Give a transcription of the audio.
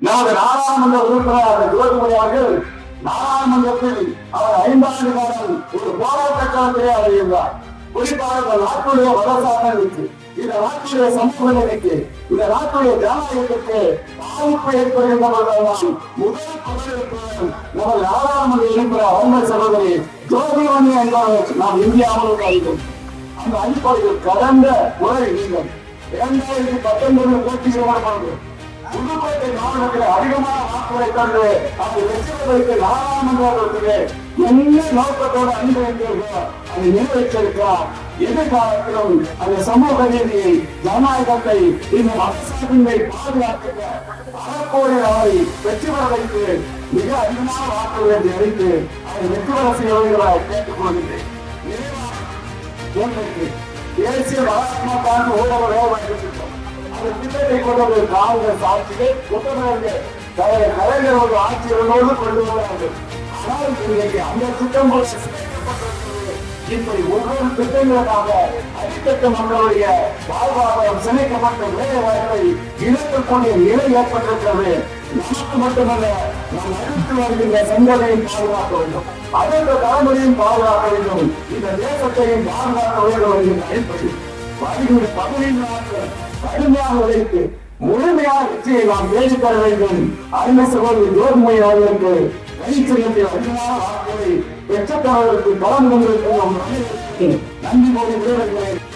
நமது நாடாளுமன்ற உறுப்பினர் ஜோதிமணி அவர்கள் நாடாளுமன்றத்தில் அவர் ஐந்தாண்டு காலம் ஒரு போராட்ட காலத்திலே அறியுள்ளார் குறிப்பாக இந்த நாட்டுடைய வளசாதனைக்கு இந்த நாட்டுடைய சமூக நிலைக்கு இந்த நாட்டுடைய ஜனநாயகத்துக்கு பாதிப்பு ஏற்படுகின்றவர்கள் முதல் பதவியேற்பவர்கள் நமது நாடாளுமன்ற உறுப்பினர் அவங்க சகோதரி ஜோதிமணி என்பவர் நாம் இந்தியாவில் அறிவோம். அந்த அடிப்படையில் கடந்த முறை நீங்கள் இரண்டாயிரத்தி பத்தொன்பதில் போட்டியிடப்பட்டது புதுக்கோட்டை மாவட்டத்தில் அதிகமான வாக்குகளை கண்டு அந்த வெற்றிகளுக்கு நாடாளுமன்றத்திலே என்ன நோக்கத்தோடு அனுபவித்தீர்களோ அதை நிறைவேற்றிருக்கிறார். எதிர்காலத்திலும் அந்த சமூக நீதியை ஜனநாயகத்தை இந்த மதசார்பின்மை பாதுகாக்க அறக்கோடி அவரை வெற்றி பெற வைத்து மிக அதிகமான வாக்குகளை அளித்து அதை வெற்றி பெற செய்ய வேண்டுமாய் கேட்டுக் கொள்கின்றேன் தேசிய வளர்ச்சிக்கான ஊடக வேலைவாய்ப்பு அந்த திட்டத்தை கொண்டு காங்கிரஸ் ஆட்சியை குற்றவாளிகள் கலைஞர் ஒரு ஆட்சியரோடு கொண்டு வந்தார்கள் ஆனால் இன்றைக்கு அந்த திட்டம் இப்படி ஒவ்வொரு திட்டங்களுக்காக அடித்தட்ட மக்களுடைய வாழ்வாதாரம் சிதைக்கப்பட்ட வேலை வாய்ப்பை இழக்கக்கூடிய நிலை ஏற்பட்டிருக்கிறது நமக்கு மட்டுமல்ல நாம் அடுத்து வருகின்ற சந்ததியை பாதுகாக்க வேண்டும் அடுத்த தலைமுறையும் பாதுகாக்க வேண்டும் இந்த தேசத்தையும் பாதுகாக்க வேண்டும். என்கிற அடிப்படை வருகின்ற பதினைந்து நாட்கள் கடுமையாக உழைத்து முழுமையாக வெற்றியை நாம் தேடித் தர வேண்டும். அருமை சகோதரி ஜோதிமொழி அவர்களுக்கு வெளிச்செல்லத்தில் அதிகமான வாக்குகளை பெற்றத்தவர்களுக்கு பலம் கொண்டிருக்கும் நன்றி கோரி விரைவில்